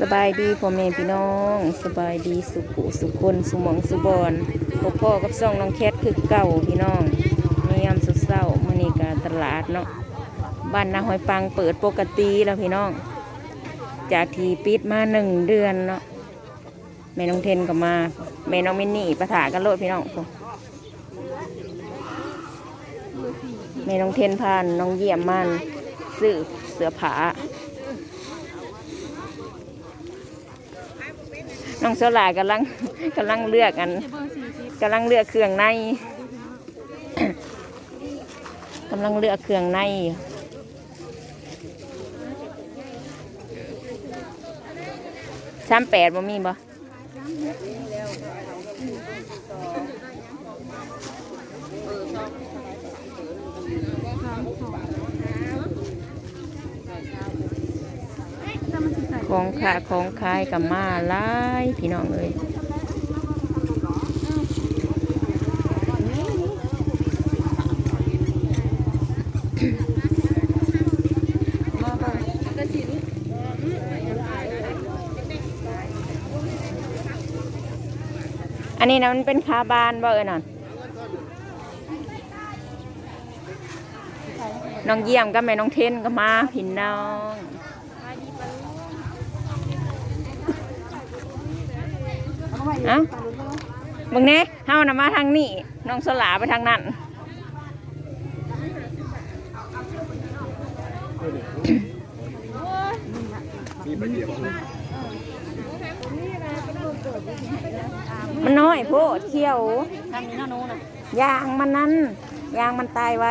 สบายดีพ่อแม่พี่น้อง สบายดีสุขุสุคนสุมองสุบอนพบพ่อกับซ่องน้องแคทคือเก่าพี่น้องในยามสุดเศร้ามื่อนี้ก็ตลาดเนาะบ้านนาหอยปังเปิดปกติแล้วพี่น้อง จากที่ปิดมาหนึ่งเดือนเนาะแม่น้องเทนก็มาแม่น้องมินนี่ประถากันโลดพี่น้องแม่น้องเทนพานน้องเยี่ยมมันซื้อเสือผา น้องโซลากำลังกำลังเลือกกันกำลังเลือกเครื่องในกำลังเลือกเครื่องในสามแปดบ่มีบ่ ของขาของขายกับมาลายพี่น้องเลยอันนี้นะมันเป็นคาบานบ่เออน่ะน้องเยี่ยมก็แม่น้องเทนก็มาพี่น้อง เอ้ามึงเน่เฮานะมาทางนี้น้องสลาไปทางนั้นมันน้อยโพดเขี้ยวทำนี่น่าโน้นนะยางมันนั้นยางมันตายไว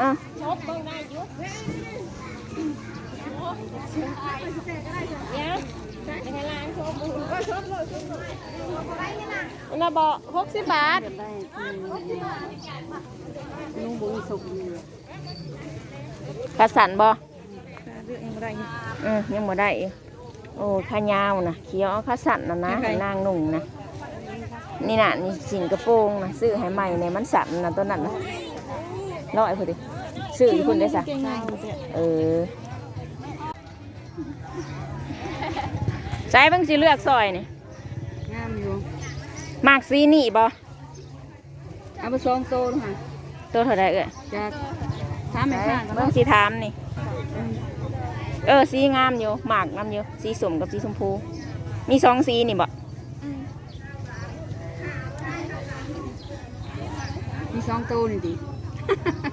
อะชบเบิ่งได้ยุบเดี๋ยวในไทยร้านชบมื อก็ชบเลยชบเลยมันน่ะบอกหกสิบบาทลุงบุญสุกกระสันบ่เรื่องเองไม่ได้อืมยังบ่ได้อีกโอ้ขายาวนะเขียวเอาขาสันนะนะให้นางนุ่งนะนี่น่ะนี่สินกระโปรงนะซื้อให้ใหม่เนี่ยมันสันนะตัวนั้นนะร้อยพอดีซื้ออยู่คุณได้สะเก่งงามเจ๊เออ ใช้เบิ่งสิเลือกซอยนี่งามอยู่มากสีนี่บ่เอาไปซองโตดูค่ะตัวเท่าไรเอ่ยจากถามแม่ข้างกันเบิ่งสีถามนี่ เออสีงามอยู่หมากงามอยู่สีสมกับสีชมพู มีสองสีนี่บ่มีซองโตนี่ดิ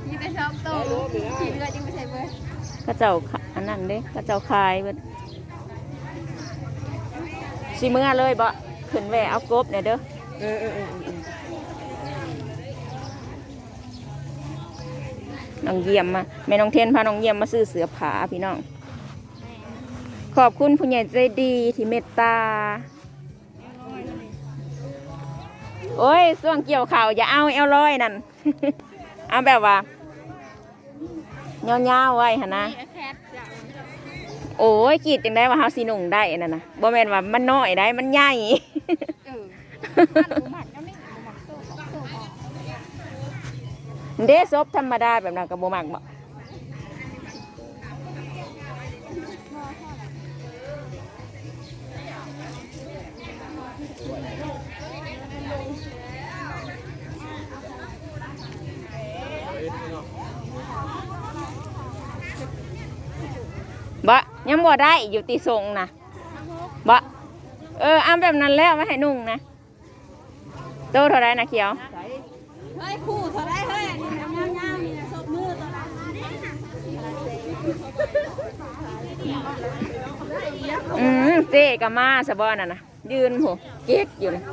ยี่ไปชอบโตจีบเลยยังไม่ใช่เบอร์ กระเจ้าขะอันนั้นเด้กระเจ้าคายเบิด สีเมื่อเลยบ่ขึ้นแหวเอากบเนี่ยเด้อเออเออเออเออน้องเยี่ยมมาแม่น้องเทนพาน้องเยี่ยมมาซื้อเสือผาพี่น้อง ขอบคุณผู้ใหญ่ใจดีที่เมตตา โอ้ยส่วงเกี่ยวข่าวอย่าเอาเอลร้อยนั่น เอาแบบว่าเงาๆไว้หนนะแคทจ้ะ โอ้ยกีดจังได้ว่าเฮาสีนุ่งได้นั่นนะบ่แม่นว่ามันน้อยได้มันใหญ่ เออมันหมักก็ไม่หมักโซ่โซ่พอเด้ซบธรรมดาแบบนั้นก็บ่มักบ่บ่ ยังบ่ได้อยู่ติส่งนะบ่เออเอาแบบนั้นแล้วไม่ให้นุ่งนะโตเท่าไรนะเขียวเฮ้ยคู่เท่าไรเฮ้ยนี่ยาวๆนี่นะชบมือตัวละอืมเจ๊กับมาสะบอน่ะนะยืนโหเก๊กอยู่เลย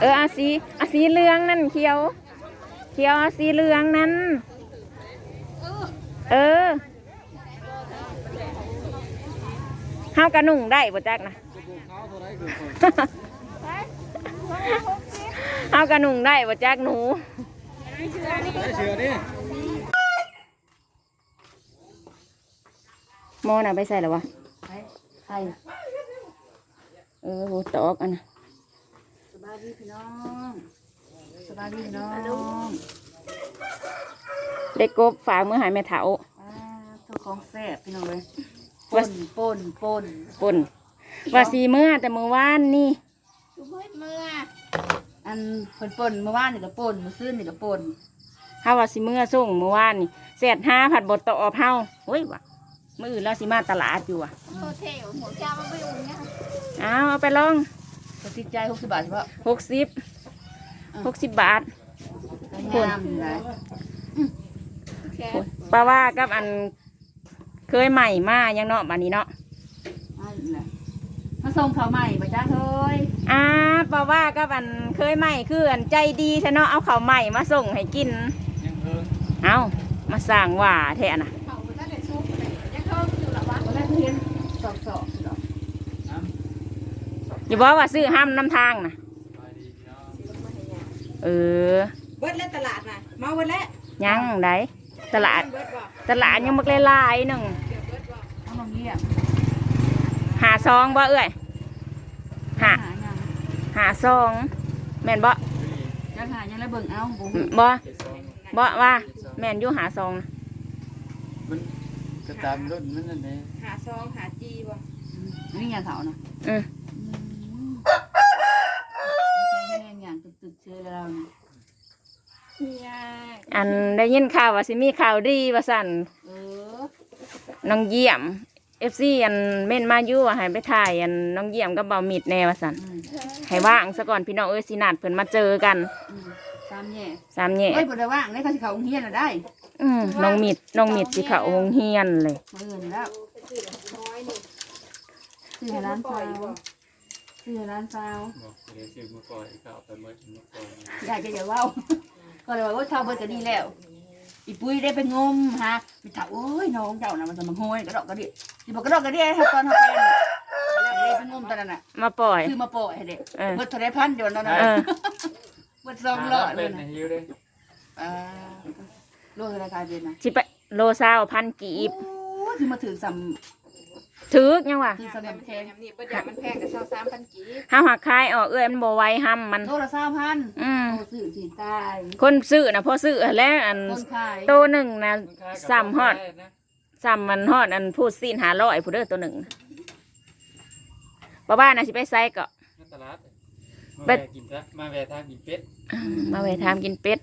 เอออาสีอาสีเลืองนั่นเขียว ขียวอาสีเหลืองนั่นเออเฮากระนุ่งได้บ่จักนะเฮากระนุ่งได้บ่จักหนูหมอน่ะไปใส่แล้ววะใส่เออโหตอกอันน่ะสบายดีพี่น้อง สบายดีพี่น้องได้กบฝากมือหายแม่เถาอ่าตัวของแซ่บพี่น้องเลยว่าป่นป่นป่นปุ่นว่าสีเมื่อแต่มือวานนี่ชุบเมื่อเมื่ออันเพิ่นป่นเมื่อวานนี่ก็ป่นเมื่อซื่นนี่ก็ป่นเฮาว่าสิเมื่อส่งมือวานนี่เสร็จห้าผัดบดตออบเฮาเฮ้ยว่ะมืออื่นเราสิมาตลาดอยู่อะโซเทลหัวเจ้ามันไม่อุ่นเนี่ยเอาเอาไปลองก็ติดใจ60บาทเฉพาะหกสิบ หกสิบบาทงามอยู่นะแค่ป้าว่ากับอันเคยใหม่มายังเนาะบัดนี้เนาะอันนี้แหละมาส่งข้าวใหม่บ่จ้าเฮ้ยอ่าป้าว่ากับอันเคยใหม่คืออันใจดีใช่เนาะเอาข้าวใหม่มาส่งให้กินเอามาสร้างว่าแท้น่ะเขาก็ได้ชุบเลยยังเพิ่มอยู่ละวะตอนแรกเห็นสอบสอบๆสิเหรออย่าบอกว่าซื้อห้ามน้ำทางนะ เออเบิดแล้วตลาดน่ะมาเบิดแล้วยังไดตลาด เบิดบ่ตลาดยังมักหลายๆหนึ่งเอามาเงียบหาซองบ่เอ้ยหาหายังหาซองแม่นบ่จักหายังแล้วเบิ่งเอาบ่อืมบ่บ่ว่าแม่นอยู่หาซองนะมันก็ตามรถมันนั่นเองหาซองหาจีบ่นี่ไงเขาน่ะอืม แห้งอย่างตึกๆเชื่อแล้วนี่ ยาก อันได้ยินข่าวว่าสิมีข่าวดีว่าสั่นเออน้องเยี่ยม FC อันเม่นมาอยู่ว่าให้ไปถ่ายอันน้องเยี่ยมกับเบามิดแน่ว่าสั่นอืมให้ว่างซะก่อนพี่น้องเอ้ยสินัดเพิ่นมาเจอกันอืมตามแย่สามแยกเอ้ยบ่ได้ว่างได้เขาสิเขาโรงเรียนน่ะได้อืมน้องมิดน้องมิดสิเข้าโรงเรียนเลยมื้ออื่นแล้วน้อยนี่ซื้อให้ร้านซาวซื้อให้ร้านซาวบอกเดี๋ยวซื้อมาก่อนก็เอาไปเมื่อถึงมาก่อนอยากจะอย่าเว้า ก็เลยว่าโอ้ยเท่าเบิดก็ดีแล้ว อีปุ้ยได้ไปงมฮะไปถามโอ้ยน้องเจ้าน่ะมันจะมาโหยกระดอกกระเดียสิบอกกระดอกกระเดียให้ตอนเฮาไปน่ะแล้วเลยไปงมตอนนั้นน่ะมาปล่อยซื้อมาปล่อยให้เด็กเออ เบิดเท่าไรพันเดี๋ยวนั้นน่ะเออเบิดสองร้อยเลเป็ยนนะหิวเลยอ่าโลเท่าไรขายเป็นนะ สิไปโลซาวพันกีบ โอ้ยที่มาถือสำ ถือกยังวะถือสำแพน้ำแข็งงนี่ประหยัดมันแพงแต่เช่าสามพันกี่ห้าหักคายออกเอ้ยมันบ่ไหวห้ำมันโลละสามพันอืมโอ้สื่อสีตายคนซื้อนะพอซื้อแล้วอันคนขายโตหนึ่งนะซ้ำฮอดซ้ำมันฮอดอันพูดซีนหาร้อยผู้เด้อตัวหนึ่งป้าบ้านนะสิไปไซก็ตลาดมาแวะกินซะมาแวะทางกินเป็ดมาไปทำกินเป็ด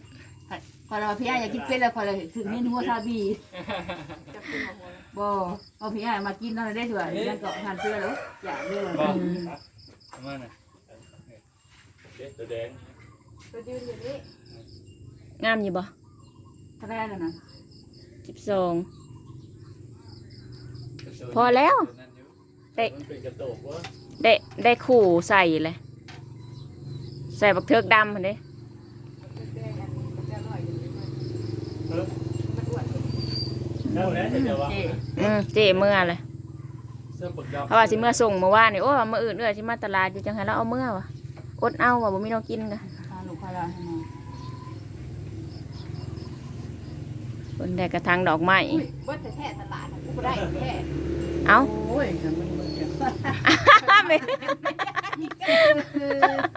พอเราพี่อ้ายอยากกินเป็ดแล้วพอเราถึงเมนูทาบีจะเป็นหัวบ่พอพี่อ้ายมากินนั่นได้ด้วยยังเกาะทานเสื้อแล้วอยากเลยบอกมาน่ะเป็ดตัวแดงตัวยืนอยู่นี่งามอยู่บ่ทะเลน่ะนะสิบสองพอแล้วเด็กมันเป็นกระโตกวะได้ได้ขู่ใส่เลย ใส่บักเทือกดำเห็นเด้ แดงอันนี้จะอร่อยอยู่เลย เออ มันอ้วน เท่านั้นจะว่า เจ๊ อืมเจเมื่อเลยเสื้อปึกดำเพราะว่าสิเมื่อส่งเมื่อวานนี่โอ้มื่ออื่นเอื้อสิมาตลาดอยู่จังไห้แล้วเอาเมื่อวะอดเอาว่ะบ่มีน้องกินกะพาลูกพาหลานให้มาเพิ่นได้กระถางดอกไม้อุ้ยเบิดแต่แท้ตลาดน่ะกูได้แท้เอ้าโอ้ยจังมันมันจะไม่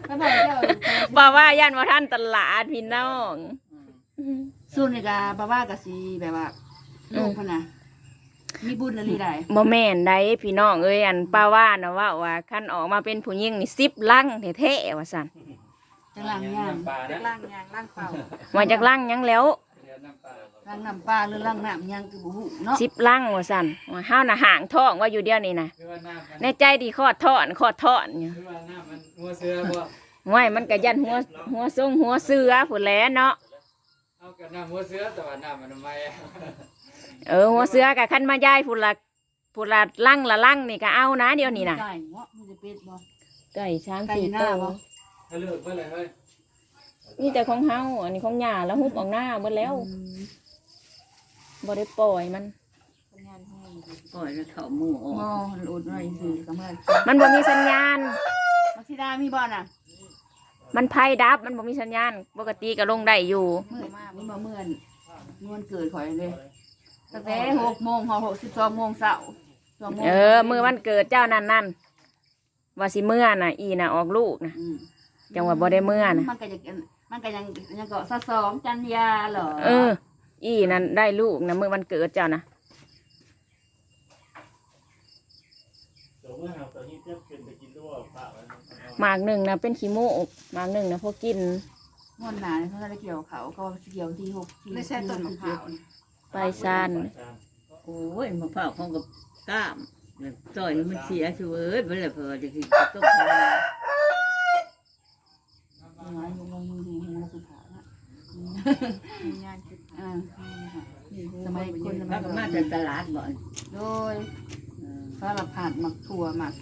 ถ้าบอกเจ้าบอกว่าย่านว่าท่านตลาดพี่น้องส่วนนี่ก็บ่ว่าก็สิแบบว่า ลูกพุ่นน่ะมีบุญอะไรได้บ่แม่นได้พี่น้องเอ้ยอันป้าว่านะว่าว่าคันออกมาเป็นผู้หญิงนี่10ลังแท้ๆว่าซั่นจังหลังย่างน้ำปลาจากนะล่างยางล่างเปล่ามาจากลังหยังแล้วเดี๋ยวน้ำปลาล้างน้ำปลาหรือล้างน้ำยังคือบ่ฮู้เนาะ10ลังว่าซั่นว่าเฮาน่ะห่างท้องว่าอยู่เดียวนี่นะคือว่าน้ำมันในใจดีคอดทอนคอดทอนอยู่คือว่าน้ำมันหัวเสือบ่ห้วยมันก็ยันหัวหัวทรงหัวเสือพุ่นแหล้วเนาะเอากับน้ำหัวเสือแต่ว่าน้ำมันทำไมอะ เออหัวเสือกับคันมาย้ายพุ่นละพุ่นละลังละลังนี่ก็เอานะเดี๋ยวนี้นะไก่เนาะมันจะเป็ดบ่ ไก่ช้างไก่สี่หน้าตัวบ่ ให้เลิกเพื่ออะไรเฮ้ยนี่แต่ของเฮาอันนี้ของหญ้าแล้วหุบออกหน้าเบิดแล้วอืมบ่ได้ปล่อยมันงานแห้งปล่อยแล้วเขาหมูออกบ่มันอดไว้สิก็มามันบ่มีสัญญาณ มักสิดามีบ่น่ะมันไพ่ดับมันบ่มีสัญญาณ ปกติก็ลงได้อยู่ มื้อมากมันบ่เมื่อนเมื่อนเกิดข่อยเลย ตั้งแต่6โมงฮอด12โมงเช้าสองโมงเออมือวันเกิดเจ้านั่นนั่นว่าสิเมื่อน่ะ อีน่ะออกลูกน่ะอืมจังหวะบ่ได้เมื่อน่ะ มันก็ยังมันก็ยังยังเกาะซะสองจันยาเหรอเออ อีนั่นได้ลูกนะเมื่อวันเกิดเจ้านะเดี๋ยวเมื่อหาตอนนี้จะเป็นไปกินด้วยปะมันหมากหนึ่งนะเป็นขี้โมกหมากหนึ่งนะพวกกินงอนหนาเนี่ยเขาได้เกี่ยวเขาเขาเกี่ยวที่หกที่ไม่ใช่ต้นมะพร้าวนี่ ไปซ่าน โอ้ยมะพร้าวของกับกล้ามแล้วซอยนี่มันเสียชูเอ้ยเมื่อไรเพอจะกินต้มทำงานลงลงมือดีให้มันสุดท้ายนะมีงานคิดอ่านี่สมัยคนแล้วก็มาจากตลาดบ่อนโดยสารพัดหมักถั่วหมัก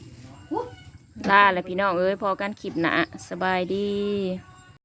ลาเลยพี่น้องเอ้ยพอกันคลิปหนะสบายดีส